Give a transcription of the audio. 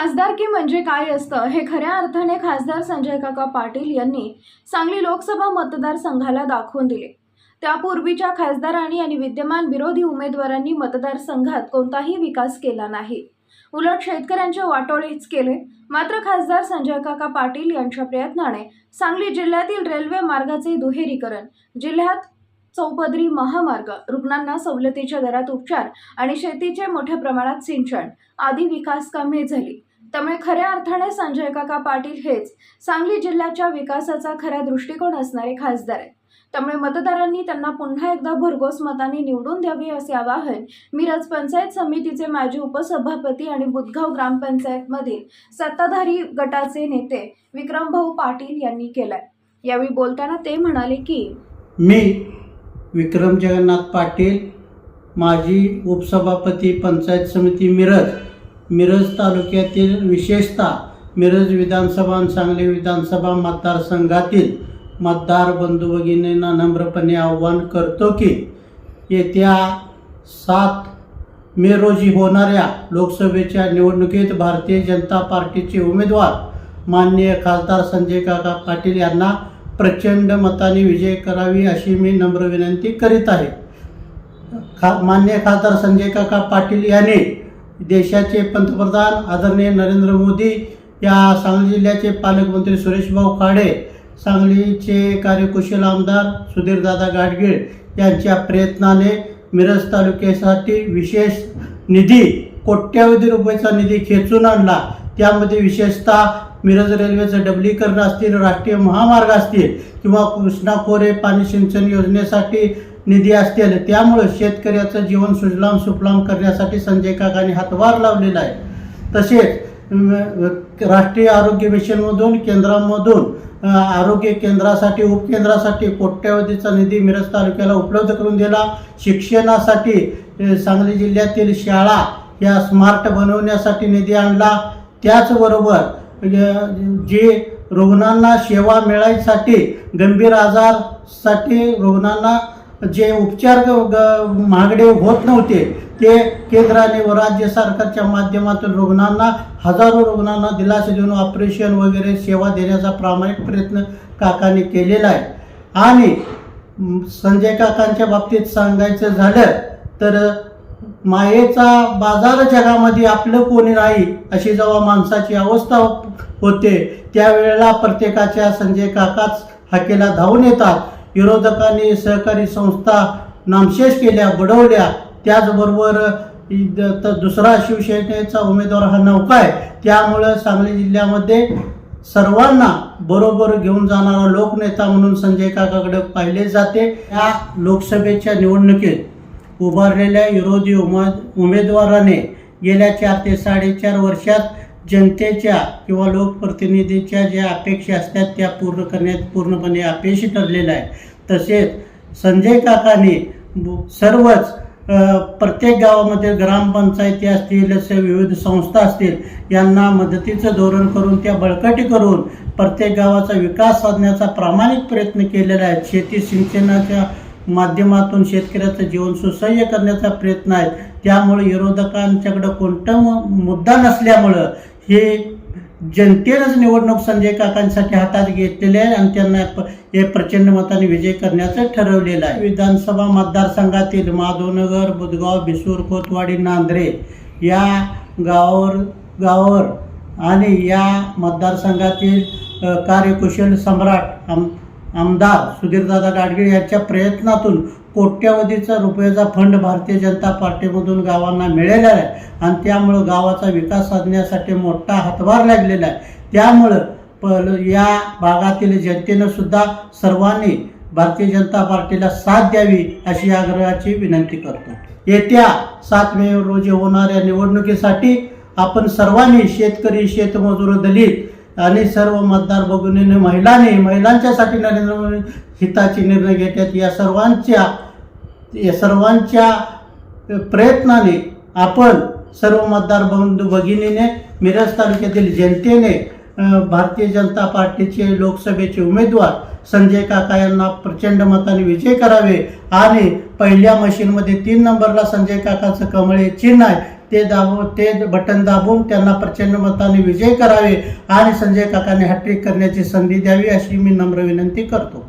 खासदारकी म्हणजे काय असतं हे खऱ्या अर्थाने खासदार संजय काका पाटील यांनी सांगली लोकसभा मतदारसंघाला दाखवून दिले. त्यापूर्वीच्या खासदारांनी आणि विद्यमान विरोधी उमेदवारांनी मतदारसंघात कोणताही विकास केला नाही. उलट शेतकऱ्यांचे वाटोळेच केले. मात्र खासदार संजय काका पाटील यांच्या प्रयत्नाने सांगली जिल्ह्यातील रेल्वे मार्गाचे दुहेरीकरण जिल्ह्यात चौपदरी महामार्ग रुग्णांना सवलतीच्या दरात उपचार आणि शेतीचे मोठ्या प्रमाणात सिंचन आदी विकास कामे झाली. त्यामुळे खऱ्या अर्थाने संजय काका पाटील हेच सांगली जिल्ह्याच्या विकासाचा खरा दृष्टिकोन असणारे खासदार आहेत. त्यामुळे मतदारांनी त्यांना पुन्हा एकदा भरघोस मताने निवडून द्यावे असे आवाहन मिरज पंचायत समितीचे माजी उपसभापती आणि बुदगाव ग्रामपंचायतमधील सत्ताधारी गटाचे नेते विक्रमभाऊ पाटील यांनी केलाय. यावेळी बोलताना ते म्हणाले की मी विक्रम जगन्नाथ पाटील माजी उपसभापती पंचायत समिती मिरज मिरज तालुक्यातील विशेषतः मिरज विधानसभा आणि सांगली विधानसभा मतदारसंघातील मतदार बंधू भगिनींना नम्रपणे आव्हान करतो की येत्या सात मे रोजी होणाऱ्या लोकसभेच्या निवडणुकीत भारतीय जनता पार्टीचे उमेदवार माननीय खासदार संजय काका पाटील यांना प्रचंड मताने विजय करावी अशी मी नम्र विनंती करीत आहे. खा मान्य खासदार संजय काका पाटील यांनी देशाचे पंतप्रधान आदरणीय नरेंद्र मोदी या सांगली जिल्ह्याचे पालकमंत्री सुरेशभाऊ खाडे सांगलीचे कार्यकुशल आमदार सुधीरदादा गाडगीळ यांच्या प्रयत्नाने मिरज तालुक्यासाठी विशेष निधी कोट्यावधी रुपयाचा निधी खेचून आणला. त्यामध्ये विशेषतः मिरज रेल्वेचं डबलीकरण असतील राष्ट्रीय महामार्ग असतील किंवा कृष्णा खोरे पाणी सिंचन योजनेसाठी निधी असतील त्यामुळं शेतकऱ्याचं जीवन सुजलाम सुफलाम करण्यासाठी संजय काकांनी हातभार लावलेला आहे. तसेच राष्ट्रीय आरोग्य मिशनमधून केंद्रामधून आरोग्य केंद्रासाठी उपकेंद्रासाठी कोट्यावधीचा निधी मिरज तालुक्याला उपलब्ध करून दिला. शिक्षणासाठी सांगली जिल्ह्यातील शाळा या स्मार्ट बनवण्यासाठी निधी आणला. त्याचबरोबर म्हणजे जे रुग्णांना सेवा मिळायसाठी गंभीर आजारसाठी रुग्णांना जे उपचार ग- महागडे होत नव्हते ते केंद्राने व राज्य सरकारच्या माध्यमातून रुग्णांना हजारो रुग्णांना दिलासा देऊन ऑपरेशन वगैरे सेवा देण्याचा प्रामाणिक प्रयत्न काकांनी केलेला आहे. आणि संजय काकांच्या बाबतीत सांगायचं झालं तर मायेचा बाजार जगामध्ये आपलं कोणी नाही अशी जेव्हा माणसाची अवस्था होते त्यावेळेला प्रत्येकाच्या संजय काकाच हाकेला धावून येतात. विरोधकांनी सहकारी संस्था नामशेष केल्या बुडवल्या. त्याचबरोबर इ- द- दुसरा शिवसेनेचा उमेदवार हा नौका आहे. त्यामुळं सांगली जिल्ह्यामध्ये सर्वांना बरोबर घेऊन जाणारा लोकनेता म्हणून संजय काकाकडे पाहिले जाते. या लोकसभेच्या निवडणुकीत उभारलेल्या विरोधी उमा उमेदवाराने गेल्या चार ते साडेचार वर्षात जनतेच्या किंवा लोकप्रतिनिधीच्या ज्या अपेक्षा असतात त्या पूर्ण करण्यात पूर्णपणे अपयशी ठरलेलं आहे. तसेच संजय काकाने सर्वच प्रत्येक गावामध्ये ग्रामपंचायती असतील असे विविध संस्था असतील यांना मदतीचं धोरण करून त्या बळकटी करून प्रत्येक गावाचा विकास साधण्याचा प्रामाणिक प्रयत्न केलेला आहे. शेती सिंचनाच्या माध्यमातून शेतकऱ्याचं जीवन सुसह्य करण्याचा प्रयत्न आहे त्यामुळे विरोधकांच्याकडं कोणता मुद्दा नसल्यामुळं हे जनतेनंच निवडणूक संजय काकांसाठी हातात घेतलेले आहे आणि त्यांना प- हे प्रचंड मताने विजय करण्याचं ठरवलेलं आहे. विधानसभा मतदारसंघातील माधवनगर बुधगाव बिसूर कोतवाडी नांद्रे या गावावर गावावर आणि या मतदारसंघातील कार्यकुशल सम्राट आम आमदार सुधीरदादा गाडगीळ यांच्या प्रयत्नातून कोट्यावधीचा रुपयाचा फंड भारतीय जनता पार्टीमधून गावांना मिळालेला आहे. आणि त्यामुळं गावाचा विकास साधण्यासाठी मोठा हातभार लागलेला आहे. त्यामुळं प या भागातील जनतेनं सुद्धा सर्वांनी भारतीय जनता पार्टीला साथ द्यावी अशी आग्रहाची विनंती करतो. येत्या सात मे रोजी होणाऱ्या निवडणुकीसाठी आपण सर्वांनी शेतकरी शेतमजूर दलित आणि सर्व मतदार भगिनीने महिलांनी महिलांच्यासाठी नरेंद्र मोदी हिताचे निर्णय घेतात. या सर्वांच्या या सर्वांच्या प्रयत्नाने आपण सर्व मतदार बंधू भगिनीने मिरज तालुक्यातील जनतेने भारतीय जनता पार्टीचे लोकसभेचे उमेदवार संजय काका यांना प्रचंड मताने विजय करावे आणि पहिल्या मशीनमध्ये तीन नंबरला संजय काकाचं कमळे चिन्ह आहे. ते दाबून ते बटन दाबून त्यांना प्रचंड मताने विजय करावे आणि संजय काकांनी हॅट्रिक करण्याची संधी द्यावी अशी मी नम्र विनंती करतो.